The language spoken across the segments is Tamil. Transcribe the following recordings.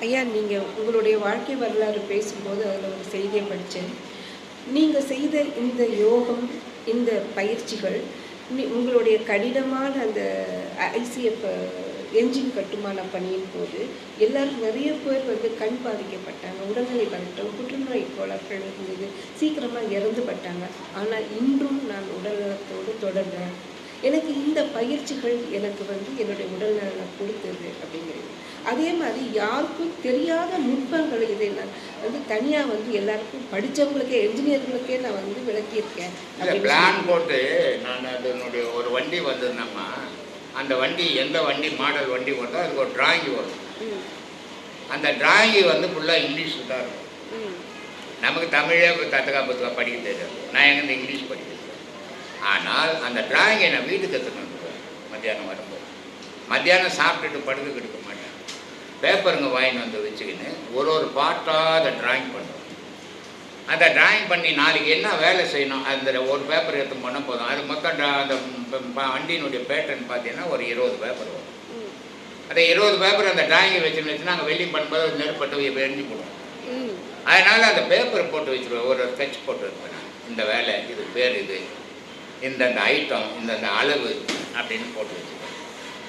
ஐயா நீங்கள் உங்களுடைய வாழ்க்கை வரலாறு பேசும்போது அதில் ஒரு செய்தியை படித்தேன் நீங்கள் செய்த இந்த யோகம் இந்த பயிற்சிகள் நீ- உங்களுடைய கடினமான அந்த ஐசிஎஃப் என்ஜின் கட்டுமான பணியின் போது எல்லாரும் நிறைய பேர் வந்து கண் பாதிக்கப்பட்டாங்க உடல்நிலை பதட்டம் புற்றுநோய் கோளாறுகள் இருந்தது சீக்கிரமாக இறந்து பட்டாங்க. ஆனால் இன்றும் நான் உடல்நலத்தோடு தொடர்ந்தேன். எனக்கு இந்த பயிற்சிகள் எனக்கு வந்து என்னுடைய உடல்நலனை கொடுத்தது அப்படிங்கிறது அதே மாதிரி யாருக்கும் தெரியாத நுட்பங்களை இதை நான் வந்து தனியாக வந்து எல்லாருக்கும் படித்தவங்களுக்கே என்ஜினியர்களுக்கே நான் வந்து விளக்கியிருக்கேன். இல்லை பிளான். போட்டு நான் அதனுடைய ஒரு வண்டி வந்ததுனம்மா அந்த வண்டி எந்த வண்டி மாடல் வண்டி வருதோ அதுக்கு ஒரு டிராயிங் வரும். அந்த டிராயிங் வந்து ஃபுல்லாக இங்கிலீஷில் தான் இருக்கும். நமக்கு தமிழே தத்துக்காப்பத்துக்காக படிக்க தெரியாது. நான் எங்கேருந்து இங்கிலீஷ் படிக்கிறது ஆனால் அந்த டிராயிங்கை நான் வீட்டுக்கு வந்துடுவேன் மத்தியானம் வரும்போது. மத்தியானம் சாப்பிட்டுட்டு மாட்டேன் பேப்பருங்க வாங்கிட்டு வந்து வச்சுக்கின்னு ஒரு ஒரு பார்ட்டாக அதை டிராயிங் பண்ணுவேன் அந்த டிராயிங் பண்ணி நாளைக்கு என்ன வேலை செய்யணும்? அந்த ஒரு பேப்பர் எடுத்து பண்ண போதும். அது மொத்தம் அந்த வண்டியினுடைய பேட்டர்ன் பார்த்தீங்கன்னா ஒரு இருபது பேப்பர் வரும். அந்த இருபது பேப்பர் அந்த டிராயிங்கை வச்சுன்னு வச்சு நாங்கள் வெல்டிங் பண்ணும்போது நெருப்பட்டு எரிஞ்சு போடுவோம் அதனால் அந்த பேப்பர் போட்டு வச்சுருவேன். ஒரு ஸ்கெட்ச் போட்டு வைப்பேன் நான். இந்த வேலை இது பேர் இது இந்தந்த ஐட்டம் இந்தந்த அளவு அப்படின்னு போட்டு வச்சுருவேன்.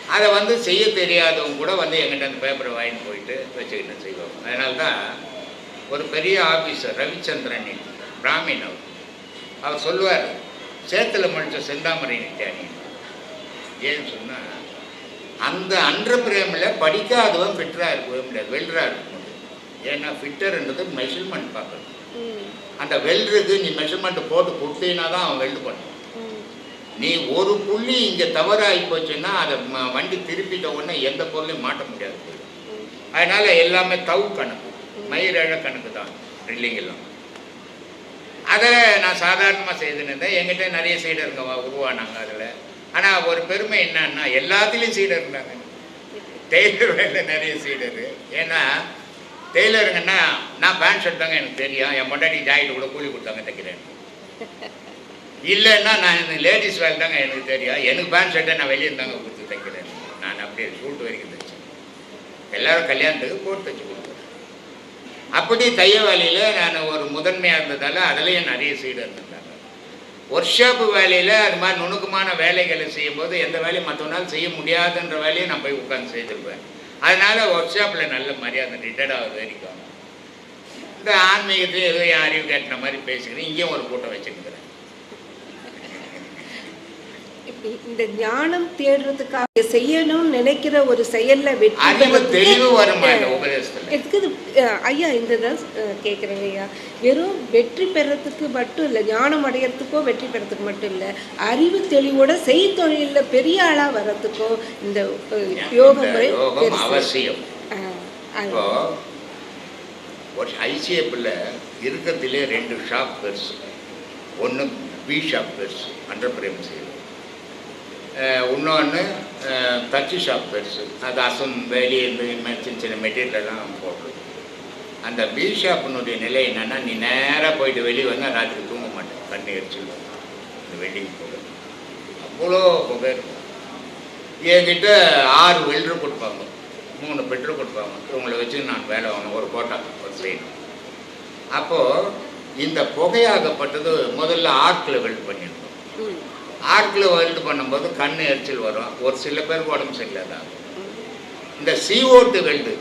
அதை வந்து செய்ய தெரியாதவங்க கூட வந்து எங்கிட்ட அந்த பேப்பரை வாங்கிட்டு போயிட்டு வச்சுக்கிட்டு செய்வாங்க. அதனால தான் ஒரு பெரிய ஆஃபீஸர் ரவிச்சந்திரன் பிராமின் அவர். அவர் சொல்லுவார் சேத்துல முடிச்ச செந்தாமரை நித்யானி ஏன்னு சொன்னால் அந்த அன்ற பிரேமில் படிக்காதவன் ஃபிட்டராக இருக்கவே முடியாது வெல்டராக இருக்க முடியாது ஏன்னா ஃபிட்டர்ன்றது மெஷர்மெண்ட் பார்க்கணும் அந்த வெல்டருக்கு நீ மெஷர்மெண்ட் போட்டு கொடுத்தீங்கன்னா தான் அவன் வெல்டு பண்ணுவான் நீ ஒரு புள்ளி இங்கே தவறாகி போச்சுன்னா அதை ம- வண்டி திருப்பிட்ட உடனே எந்த பொருளையும் மாட்ட முடியாது. அதனால் அதனால எல்லாமே தவு கணக்கு. மயிரழ கணக்கு தான். ட்ரில்லிங்கெல்லாம் அதை நான் சாதாரணமாக செய்துன்னு. இருந்தேன் என்கிட்ட நிறைய சீடருங்க உருவானாங்க அதில். ஆனால் ஒரு பெருமை என்னன்னா எல்லாத்துலேயும் சீடர் இருந்தாங்க. டெய்லர் வேலை நிறைய சீடரு. ஏன்னா டெய்லருங்கன்னா நான் பேண்ட் ஷர்ட் தாங்க எனக்கு தெரியும். என் பொண்டாட்டி ஜாக்கெட் கூட கூலி கொடுத்தாங்க தைக்கிறேன். இல்லைன்னா நான் லேடிஸ் வேலை தாங்க எனக்கு தெரியும். எனக்கு பேண்ட் ஷர்ட்டை நான் வெளியே தாங்க கொடுத்து தைக்கிறேன். நான் அப்படியே சூட்டு வரைக்கும் தைச்சேன். எல்லாரும் கல்யாணத்துக்கு போட்டு தைச்சு கொடுக்குறேன் அப்படி தைய வேலையில் நான் ஒரு முதன்மையாக இருந்ததால் அதுலேயும் நிறைய சீடு இருந்தாங்க ஒர்க் ஷாப்பு வேலையில் அது மாதிரி நுணுக்கமான வேலைகளை செய்யும்போது எந்த வேலையும் மற்றவனால் செய்ய முடியாதுன்ற வேலையை நான் போய் உட்காந்து செய்திருப்பேன். அதனால் ஒர்க் ஷாப்பில் நல்ல மரியாதை ரிட்டர்ட் ஆகுது வரைக்கும். இந்த ஆன்மீகத்தையும் எதுவும் என் அறிவு கேட்டின மாதிரி பேசிக்கிறேன். இங்கேயும் ஒரு கூட்டம் வச்சுருக்கிறேன் இப்படி இந்த ஞானம் தேடுறதுக்காக செய்யணும்னு நினைக்கிற ஒரு செயல்ல வெற்றி தெளிவு ஐயா இந்த தான் கேட்குறேங்க ஐயா. வெறும் வெற்றி பெறத்துக்கு மட்டும் இல்லை ஞானம் அடையறதுக்கோ வெற்றி பெறத்துக்கு மட்டும் இல்லை அறிவு தெளிவோட செய்தொழிலில் பெரிய ஆளா வர்றதுக்கோ இந்த யோக முறை. அவசியம். ஒரு ஐசிஎஃப்பில் இருக்கிறதுலே ரெண்டு ஷாப் பெருசு. ஒன்று பி ஷாப் பெருசு அண்டர் பிரேம் செய்யுது இன்னொன்று தச்சு ஷாப் பெருசு அது அசம் வெளியே சின்ன சின்ன மெட்டீரியல்லாம் போடுறது அந்த பி ஷாப்பினுடைய நிலை என்னென்னா நீ நேராக போயிட்டு வெளியே வந்தால் ராத்திரி தூங்க மாட்டேன். தண்ணி எரிச்சிடும் இந்த வெல்டிங் போக அவ்வளோ புகை என்கிட்ட ஆறு வெல்டர் கொடுப்பாங்க. மூணு பெட்ரு கொடுப்பாங்க. இவங்களை வச்சு நான் வேலை வாங்கணும். ஒரு கோட்டா ஒரு சைடு அப்போது இந்த புகையாகப்பட்டது முதல்ல ஆர்க்கில் வெல்ட் பண்ணியிருந்தோம். ஆர்க்கில் வெல்டு பண்ணும்போது கண் எரிச்சல் வரும். ஒரு சில பேருக்கு உடம்பு சரியில்லாதான் இந்த சிஓட்டு வெல்டு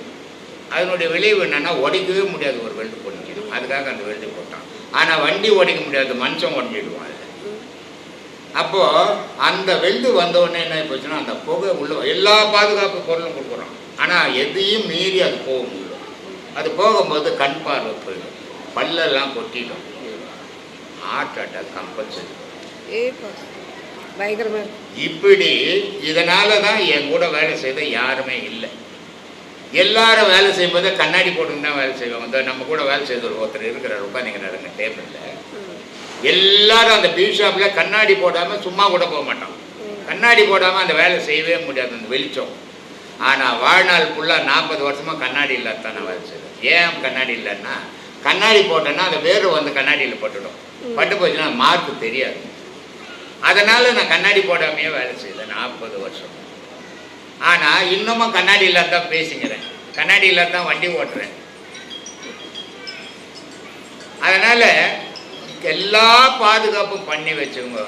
அதனுடைய விளைவு என்னன்னா உடைக்கவே முடியாது ஒரு வெல்டு பண்ணிக்கணும் அதுக்காக அந்த வெல்டு போட்டான். ஆனால் வண்டி உடைக்க முடியாது மனுஷன் உடஞ்சிடுவான் அதில் அப்போது அந்த வெல்டு வந்தவொடனே என்ன போச்சுன்னா அந்த புகை உள்ள எல்லா பாதுகாப்பு பொருளும் கொடுக்குறோம் ஆனால் எதையும் மீறி அது போக முடியும் அது போகும்போது கண் பார்வை போயிடும். பல்லெல்லாம் கொட்டிடும். ஹார்ட் அட்டாக் கம்பல்சரி பயங்கரமா. இப்படி இதனால தான் என் கூட வேலை செய்த யாருமே இல்லை. எல்லாரும் வேலை செய்யும்போது கண்ணாடி போட்டுன்னு தான் வேலை செய்வாங்க இந்த நம்ம கூட வேலை செய்த ஒருத்தர் இருக்கிறார் உட்காந்துங்கிறாருங்க டேபிளில் ம், எல்லாரும் அந்த பீ ஷாப்பில் கண்ணாடி போடாமல் சும்மா கூட போக மாட்டோம். கண்ணாடி போடாமல் அந்த வேலை செய்யவே முடியாது அந்த வெளிச்சம். ஆனால் வாழ்நாள் ஃபுல்லாக நாற்பது வருஷமாக கண்ணாடி இல்லாத நான் வேலை செய்வேன். ஏன் கண்ணாடி இல்லைன்னா கண்ணாடி போட்டேன்னா அந்த வேர்வை வந்து கண்ணாடியில் பட்டுடும். பட்டு போச்சுன்னா மார்க்கு தெரியாது. அதனால் நான் கண்ணாடி போடாமையே வேலை செய்தேன் நாற்பது வருஷம். ஆனால் இன்னமும் கண்ணாடி இல்லாதான் தான் கண்ணாடி இல்லாதான் வண்டி ஓட்டுறேன். அதனால் எல்லா பாதுகாப்பும் பண்ணி வச்சவங்க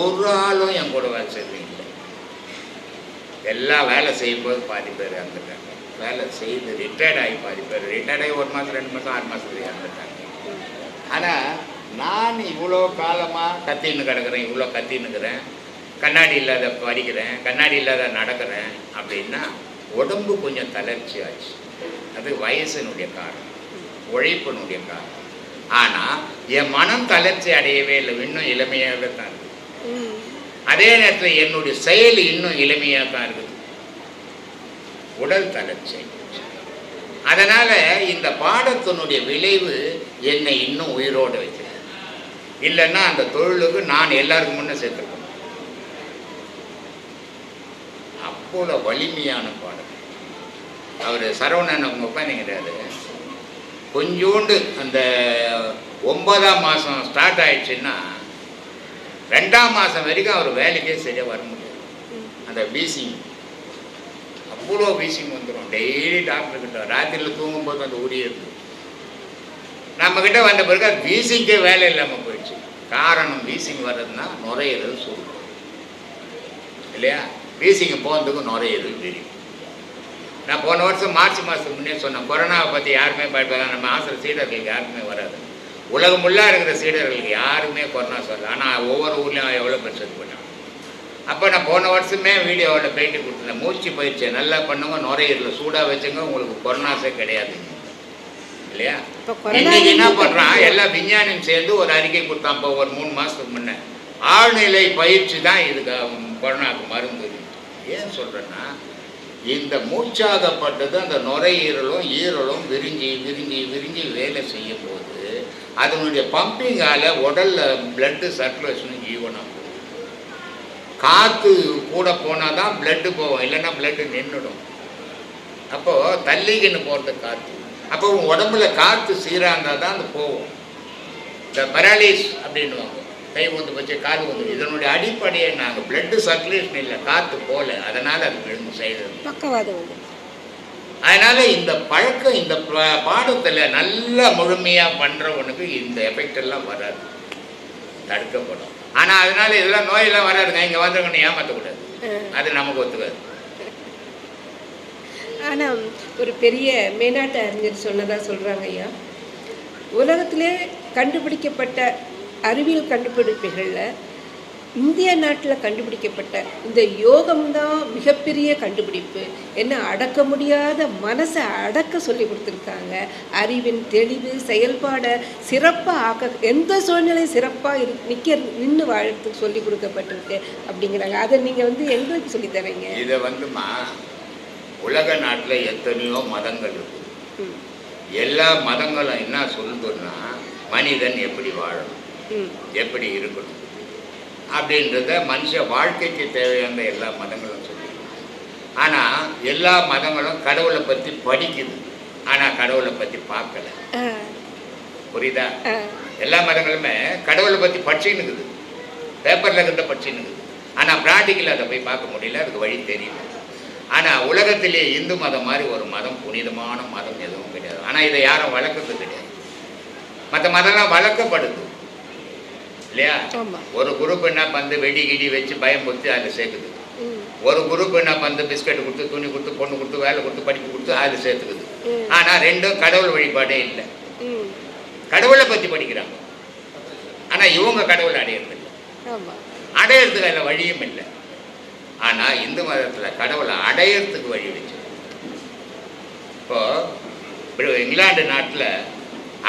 ஒரு ஆளும் என் கூட வேலை செய்வீங்க எல்லாம் வேலை செய்யும்போது பாதி பேர் இறந்துட்டாங்க. வேலை செய்து ரிட்டையர்ட் ஆகி பாதி பேர். ரிட்டையர்ட் ஆகி ஒரு மாதம் ரெண்டு மாதம் ஆறு மாதத்துக்கு இறந்துட்டாங்க. ஆனால் நான் இவ்வளோ காலமாக கத்தின்னு கிடக்குறேன் இவ்வளோ கத்தின்னுக்கிறேன் கண்ணாடி இல்லாத படிக்கிறேன் கண்ணாடி இல்லாத நடக்கிறேன் அப்படின்னா உடம்பு கொஞ்சம் தளர்ச்சி ஆச்சு. அது வயசினுடைய காரணம் உழைப்பினுடைய காரணம். ஆனால் என் மனம் தளர்ச்சி அடையவே இல்லை இன்னும் இளமையாக தான் இருக்குது அதே நேரத்தில் என்னுடைய செயல் இன்னும் இளமையாக தான் இருக்குது. உடல் தளர்ச்சி அதனால் இந்த பாடத்தினுடைய விளைவு என்னை இன்னும் உயிரோடு வச்சு இல்லைன்னா அந்த தொழிலுக்கு நான் எல்லாருக்கும் முன்னே சேர்த்துருக்கணும். அப்போல வலிமையான பாடம் அவர் சரவணன் அவங்க உட்காந்துங்கிறாரு கொஞ்சோண்டு அந்த ஒன்பதாம் மாதம் ஸ்டார்ட் ஆயிடுச்சுன்னா ரெண்டாம் மாதம் வரைக்கும் அவர் வேலைக்கே சரியாக வர முடியாது. அந்த வீசிங் அவ்வளோ வீசிங் வந்துடும் டெய்லி டாக்டர்கிட்ட ராத்திரியில் தூங்கும்போது அந்த உரிய இருக்கும் நம்மக்கிட்ட வந்த பிறகு அது வீசிங்கே வேலை இல்லாமல் காரணம் வீசிங் வர்றதுன்னா நுரையீரல் சூடு. இல்லையா? வீசிங் போகிறதுக்கு நுரையீரல் தெரியும். நான் போன வருஷம் மார்ச் மாதத்துக்கு முன்னே சொன்னேன் கொரோனாவை பற்றி யாருமே பயப்படாத நம்ம ஆசிரியர் சீடர்களுக்கு யாருக்குமே வராது. உலகம் ஃபுல்லாக இருக்கிற சீடர்களுக்கு யாருமே கொரோனா சொல்லல. ஆனால் ஒவ்வொரு ஊர்லேயும் எவ்வளோ பிரச்சனை பண்ணாங்க அப்போ நான் போன வருஷமே வீடியோவில் பெயிண்ட் கொடுத்துருந்தேன். மூச்சு பயிற்சியை நல்லா பண்ணுங்க நுரையீரலில் சூடாக வச்சுங்க உங்களுக்கு கொரோனாஸே கிடையாது. இல்லையா? இன்னைக்கு என்ன பண்ணுறான் எல்லா விஞ்ஞானியும் சேர்ந்து ஒரு அறிக்கை கொடுத்தான் இப்போ ஒரு மூணு மாதத்துக்கு முன்னே. ஆழ்நிலை பயிற்சி தான் இதுக்கு அவன் கொரோனாவுக்கு மருந்து. ஏன் சொல்கிறேன்னா இந்த மூச்சாகப்பட்டது அந்த நுரையீரலும் ஈரலும் விரிஞ்சி விரிஞ்சி விரிஞ்சி வேலை செய்யும் போது அதனுடைய பம்பிங்கால உடல்ல பிளட்டு சர்க்குலேஷன் ஜீவனம் காற்று கூட போனால் தான் பிளட்டு போகும் இல்லைன்னா பிளட்டு நின்றுடும் அப்போது தள்ளிக்கின்னு போகிறது காற்று அப்போ உன் உடம்புல காற்று சீராக இருந்தால் தான் அது போகும். இந்த பராலிஸ் அப்படின்னுவாங்க. கை வந்து வச்சு கால் வந்து இதனுடைய அடிப்படையை நாங்கள் பிளட்டு சர்க்குலேஷன் இல்லை காற்று போகல அதனால் அது விழுந்து செய்கிறது பக்கவாதம் அதனால் இந்த பழக்கம் இந்த ப- பாடத்துல நல்லா முழுமையாக பண்ணுறவனுக்கு இந்த எஃபெக்ட் எல்லாம் வராது. தடுக்கப்படும். ஆனால் அதனால இதெல்லாம் நோயெல்லாம் வராதுங்க. இங்கே வந்தவங்க ஏமாற்றக்கூடாது அது நமக்கு ஒத்துக்காது. ஆனால் ஒரு பெரிய மேனாட்டு அறிஞர் சொன்னதாக சொல்கிறாங்க ஐயா. உலகத்திலே கண்டுபிடிக்கப்பட்ட அறிவியல் கண்டுபிடிப்புகளில் இந்திய நாட்டில் கண்டுபிடிக்கப்பட்ட இந்த யோகம்தான் மிகப்பெரிய கண்டுபிடிப்பு. என்ன அடக்க முடியாத மனசை அடக்க சொல்லி கொடுத்துருக்காங்க. அறிவின் தெளிவு செயல்பாடை சிறப்பாக ஆக்க எந்த சூழ்நிலை சிறப்பாக இரு நிற்க நின்று வாழறதுக்கு சொல்லி கொடுக்கப்பட்டிருக்கு அப்படிங்கிறாங்க. அதை நீங்கள் வந்து எங்களுக்கு சொல்லித்தரீங்க இதை வந்துமா உலக நாட்டில் எத்தனையோ மதங்கள் இருக்குது எல்லா மதங்களும் என்ன சொல்லுதுன்னா மனிதன் எப்படி வாழணும் எப்படி இருக்கணும் அப்படின்றத மனுஷ வாழ்க்கைக்கு தேவையான எல்லா மதங்களும் சொல்லுது ஆனால் எல்லா மதங்களும் கடவுளை பற்றி படிக்குது. ஆனால் கடவுளை பற்றி பார்க்கல. புரியுதா? எல்லா மதங்களுமே கடவுளை பற்றி படிச்சுன்னு இருக்குது பேப்பரில் கிட்ட படிச்சுன்னு இருக்குது ஆனால் ப்ராக்டிக்கல் அதை போய் பார்க்க முடியல அதுக்கு வழி தெரியல. ஆனால் உலகத்திலே இந்து மதம் மாதிரி ஒரு மதம் புனிதமான மதம் எதுவும் கிடையாது. ஆனால் இதை யாரும் வளர்க்கறது கிடையாது. மற்ற மதம்லாம் வளர்க்கப்படுது. இல்லையா? ஒரு குரூப் என்ன பண்ணு வெடி கிடி வச்சு பயம் கொடுத்து அதில் சேர்க்குது. ஒரு குரூப் என்ன பண்ணு பிஸ்கட் கொடுத்து துணி கொடுத்து பொண்ணு கொடுத்து வேலை கொடுத்து படிப்பு கொடுத்து அதில் சேர்த்துக்குது. ஆனால் ரெண்டும் கடவுள் வழிபாடே இல்லை. கடவுளை பற்றி படிக்கிறாங்க. ஆனால் இவங்க கடவுளை அடையிறது இல்லை அடையிறதுக்கு அதில் வழியும் இல்லை. ஆனால் இந்து மதத்தில் கடவுளை அடையிறதுக்கு வழி வச்சு. இப்போ இங்கிலாந்து நாட்டில்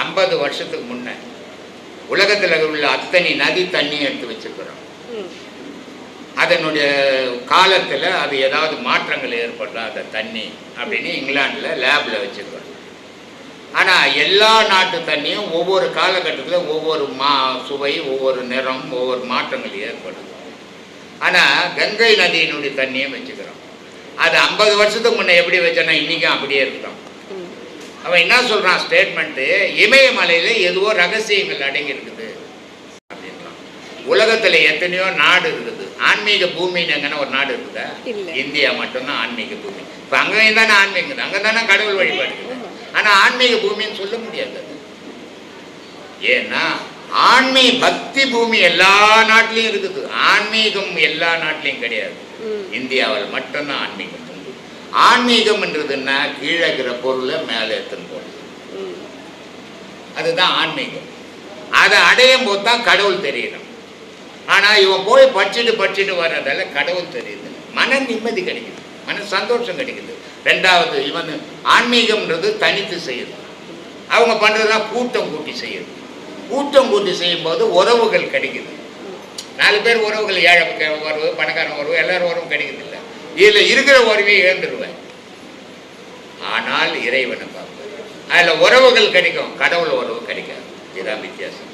ஐம்பது வருஷத்துக்கு முன்ன உலகத்தில் உள்ள அத்தனை நதி தண்ணி எடுத்து வச்சுருக்கிறோம். அதனுடைய காலத்தில் அது ஏதாவது மாற்றங்கள் ஏற்படலாம் அந்த தண்ணி அப்படின்னு இங்கிலாந்தில் லேபில் வச்சுருக்கோம் ஆனால் எல்லா நாட்டு தண்ணியும் ஒவ்வொரு காலகட்டத்தில் ஒவ்வொரு மா சுவை ஒவ்வொரு நிறம் ஒவ்வொரு மாற்றங்கள் ஏற்படுது. ஆனால் கங்கை நதியினுடைய தண்ணியும் வச்சுக்கிறோம். அது ஐம்பது வருஷத்துக்கு முன்னே எப்படி வச்சோன்னா இன்றைக்கும் அப்படியே இருக்கிறோம் அவன் என்ன சொல்கிறான் ஸ்டேட்மெண்ட்டு இமயமலையில் எதுவோ ரகசியங்கள் அடங்கி இருக்குது அப்படின்றான். உலகத்துல எத்தனையோ நாடு இருக்குது. ஆன்மீக பூமின்னு எங்கன்னா ஒரு நாடு இருக்குதா. இந்தியா மட்டும்தான் ஆன்மீக பூமி. இப்போ அங்கேயும் தானே ஆன்மீகம் அங்கே தானே கடவுள் வழிபாடு இருக்குது. ஆமா. ஆனா ஆன்மீக பூமின்னு சொல்ல முடியாது. ஏன்னா ஆன்மீக பக்தி பூமி எல்லா நாட்டிலையும் இருக்குது. ஆன்மீகம் எல்லா நாட்டிலையும் கிடையாது. இந்தியாவில் மட்டும்தான் ஆன்மீகம் உண்டு. ஆன்மீகம்ன்றதுன்னா கீழே இருக்கிற பொருளை மேலே எடுத்துன்னு ம். அதுதான் ஆன்மீகம். அதை அடையும் போது தான் கடவுள் தெரியணும் ஆனால் இவன் போய் படிச்சுட்டு படிச்சுட்டு வர்றதால கடவுள் தெரியுது. மன நிம்மதி கிடைக்குது. மன சந்தோஷம் கிடைக்குது. ரெண்டாவது இவன் ஆன்மீகம்ன்றது தனித்து செய்யுது. அவங்க பண்ணுறதுலாம் கூட்டம் கூட்டி செய்யுது. கூட்டம் கூட்டி செய்யும்போது உறவுகள் கிடைக்குது. நாலு பேர் உறவுகள் ஏழை பக்க உறவு பணக்காரன் உறவு எல்லாரும் உறவும் கிடைக்குது இல்லை இதில் இருக்கிற உறவையும் இழந்துருவேன். ஆனால் இறைவனை பார்ப்பேன். அதில் உறவுகள் கிடைக்கும் கடவுள் உறவு கிடைக்காது. இதுதான் வித்தியாசம்.